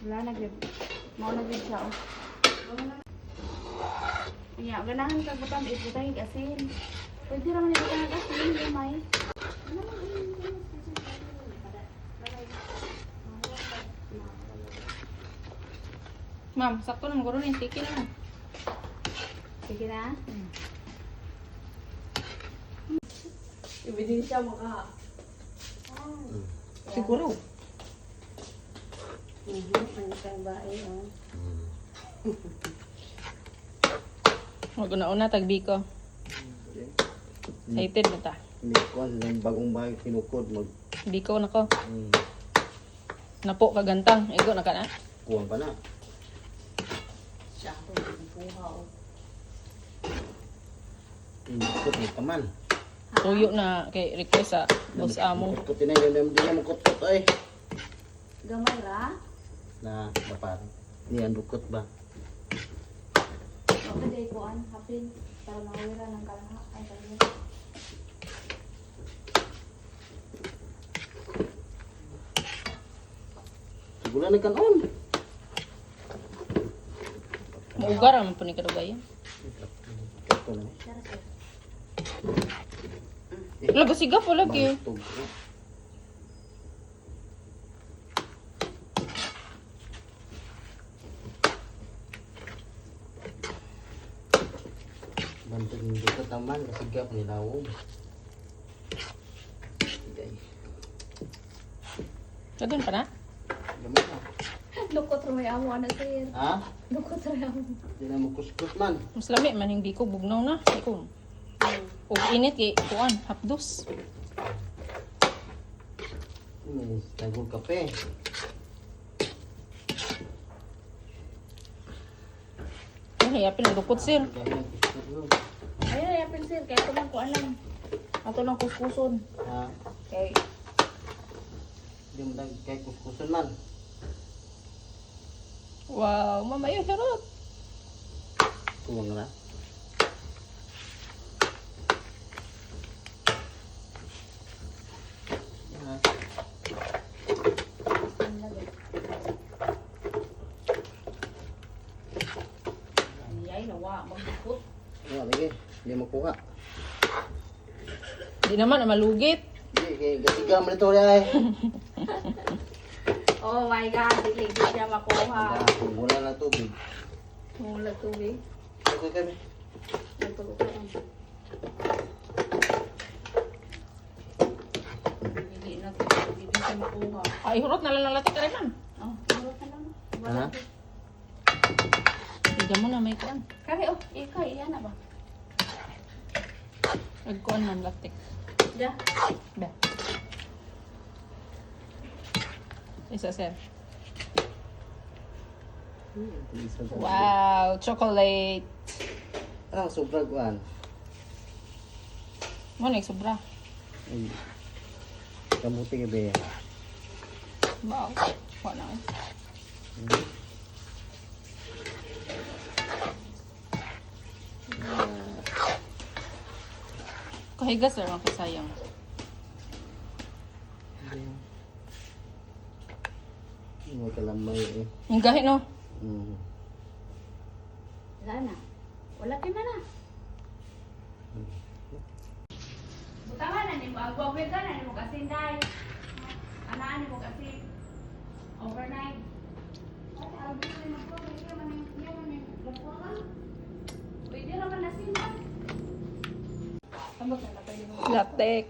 Wala na gid. Mao na gid siya. oh. Iya, ganahan kag butang ibutang asin. Pwede ra man ibutang ang asin, gamay. Ma'am, sakto na maguro ni tiki na. Sige na. Ka. Siguro. Mhm, ang isang bae, oh. Wag na una tag biko. Excited na ta. Hindi ko ang bagong bahay kinukod mag Biko na ko. hmm, Napo kagantang. Igo na ka na. kuwang pa na. Siya ako, puha, oh. Kinukod ni taman. Tuyo na kay request sa boss amo. Kutin na yun, hindi na mukot-kot ay. Gamay ra. Na dapat. Ni ang dukot ba? Okay, day ko an, hapin. Para mawira ng kalangha. Ay, kaya. Siguro na kanon. Muugar man po ni kadugay. Ito na. Sigap po lagi. Bantog ko. Bantog ng dukot taman kasi gap ni lawog. Sige. Kadun pa na. Gamit na. Lukot ra may amo, ano, sir. Ha? Lukot ra amo. Hindi na mo kuskus man. Mas lami man hindi ko bugnaw na. Di ko. O init kay kuan hapdos. May tagong kape. Ay, yapin ang dukot sir. Dahil Ayun, yapin, sir. Kaya ito lang ko alam. Ato lang kuskuson. Ha? Kay, Hindi mo lang kay kuskusan man. Wow, mamayo harot. Kuwang na. Ha? ang lagi. Ay, nawa, magdukot. Wala lagi. Hindi makuha. Di naman na malugit. Hindi, kay gasiga ito ay. Oh my God, hindi di siya makuha. Wala na tubig. Mula tubig. Okay kami. Nagtulog ka lang. Hindi na, hindi di siya makuha. Ay, hurot na lang nalatik ka rin man. Oh, tulog ka lang. Ha? Tiga mo na may kuan. Kari, oh, ikaw, iyan na ba? Nagkuan man latik. Da. Ba. Isa sir. Wow, chocolate. Ah, sobra kuan. Mo na sobra. Ay. Kamuti ka be. Wow. Wa na. eh. Kahigas sir, ang kasayang. Hindi ka lamay eh. Ang gahi no. Mm. Wala na. Wala ka na na. Butawa na ni mo. Agwagwag ka na ni mo kasi day. Anaan ni mo kasi. Overnight. Pwede